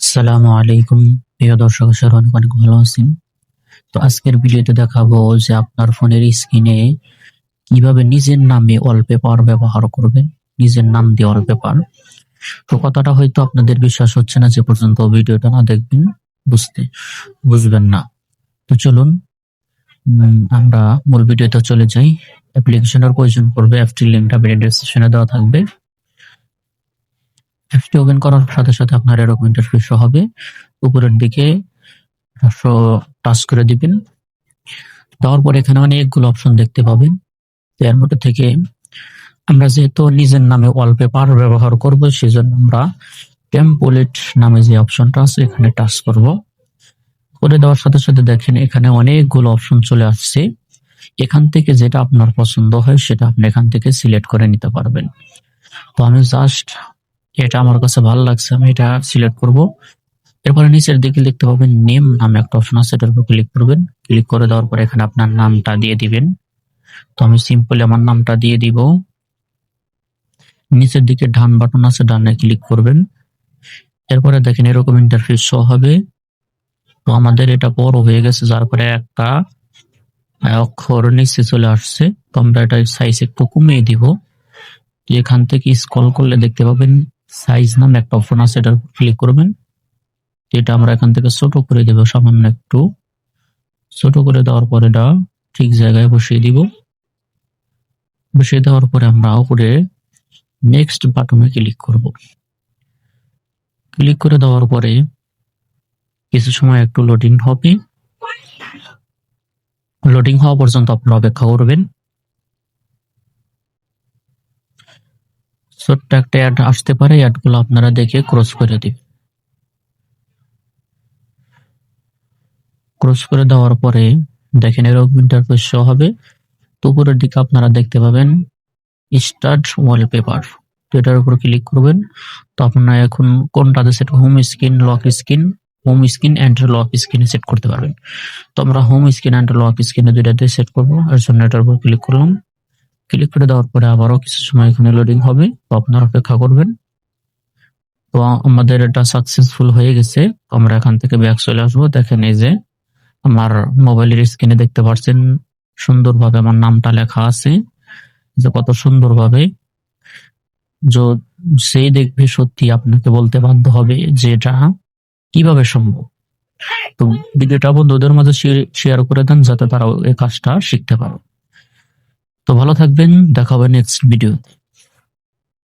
আসসালামু আলাইকুম। প্রিয় দর্শক আশা অনেক ভালো আছেন? তো আজকের ভিডিওতে দেখাবো যে আপনার ফোনের স্ক্রিনে কীভাবে নিজের নামে ওয়ালপেপার ব্যবহার করবেন, নিজের নাম দিয়ে ওয়ালপেপার তো কথাটা হয়তো আপনাদের বিশ্বাস হচ্ছে না, যে পর্যন্ত ভিডিওটা না দেখবেন, বুঝতে বুঝবেন না। তো চলুন আমরা মূল ভিডিওতে চলে যাই। অ্যাপ্লিকেশনের প্রয়োজন পড়বে অ্যাপটির লিঙ্কটা ভিডিও ডেসক্রিপশনে দেওয়া থাকবে। অ্যাপটি ওপেন করার সাথে সাথে আপনার এরকম ইন্টারফেস হবে। উপরের দিকে টাচ করে দিবেন। দেওয়ার পর এখানে অনেকগুলো অপশন দেখতে পাবেন। এর মধ্যে থেকে আমরা যেহেতু নিজের নামে ওয়ালপেপার ব্যবহার করব, সেজন্য আমরা টেম্পলেট নামে যে অপশনটা আছে, এখানে টাচ করব। করে দেওয়ার সাথে সাথে দেখেন এখানে অনেকগুলো অপশন চলে আসছে। এখান থেকে যেটা আপনার পছন্দ হয়, সেটা আপনি এখান থেকে সিলেক্ট করে নিতে পারবেন। তো আমি জাস্ট এটা আমার কাছে ভালো লাগছে, আমি এটা সিলেক্ট করব। এরপরে নিচের দিকে দেখতে পাবেন নেম নামে একটা অপশন আছে, এটার উপর ক্লিক করবেন। ক্লিক করে দেওয়ার পরে এখানে আপনার নামটা দিয়ে দিবেন। তো আমি সিম্পলি আমার নামটা দিয়ে দিব। নিচের দিকে ডান বাটন আছে, ডানে ক্লিক করবেন। এরপরে দেখেন এরকম ইন্টারফেস শো হবে। তো আমাদের এটা বড় হয়ে গেছে, যার পরে একটা অক্ষর নিচে চলে আসছে। তো আমরা এটা সাইজ একটু কমিয়ে দিব। এখান থেকে স্ক্রল করলে দেখতে পাবেন সাইজ নামে একটা অপশন আছে উপর ক্লিক করবেন। এটা আমরা এখান থেকে ছোট করে দেব, সামান্য একটু। ছোট করে দেওয়ার পরে এটা ঠিক জায়গায় বসিয়ে দিব। বসিয়ে দেওয়ার পরে আমরা উপরে নেক্সট বাটনে ক্লিক করব। ক্লিক করে দেওয়ার পরে কিছু সময় একটু লোডিং হবে। লোডিং হওয়া পর্যন্ত আপনারা অপেক্ষা করবেন। ছোট্ট একটা অ্যাড আসতে পারে অ্যাডগুলো আপনারা দেখে ক্রস করে দিবেন। ক্রস করে দেওয়ার পরে দেখেন এরকম ইন্টারফেস শো হবে। তো উপরের দিকে আপনারা দেখতে পাবেন স্টার্ট ওয়ালপেপার তো এটার উপর ক্লিক করবেন। তো আপনারা এখন কোনটাতে set home screen lock screen home screen and lock স্ক্রিনে সেট করতে পারবেন। তো আমরা হোম স্ক্রিন অ্যান্ড লক স্ক্রিনে দুইটাতে সেট করব। এর জন্য এটার উপর ক্লিক করলাম। ক্লিক করে দেওয়ার পরে আবারও কিছু সময় এখানে লোডিং হবে। তো আপনারা অপেক্ষা করবেন। তো আমাদের এটা সাকসেসফুল হয়ে গেছে। আমরা এখান থেকে ব্যাক চলে আসব। দেখেন এই যে আমার মোবাইলের স্ক্রিনে দেখতে পাচ্ছেন, সুন্দরভাবে আমার নামটা লেখা আছে। যে কত সুন্দরভাবে। য- দেখবে সত্যি আপনাকে বলতে বাধ্য হবে যে এটা কীভাবে সম্ভব। তো ভিডিওটা বন্ধুদের মাঝে শেয়ার করে দেন যাতে তারাও এই কাজটা শিখতে পারে। তো ভালো থাকবেন দেখা হবে নেক্সট ভিডিওতে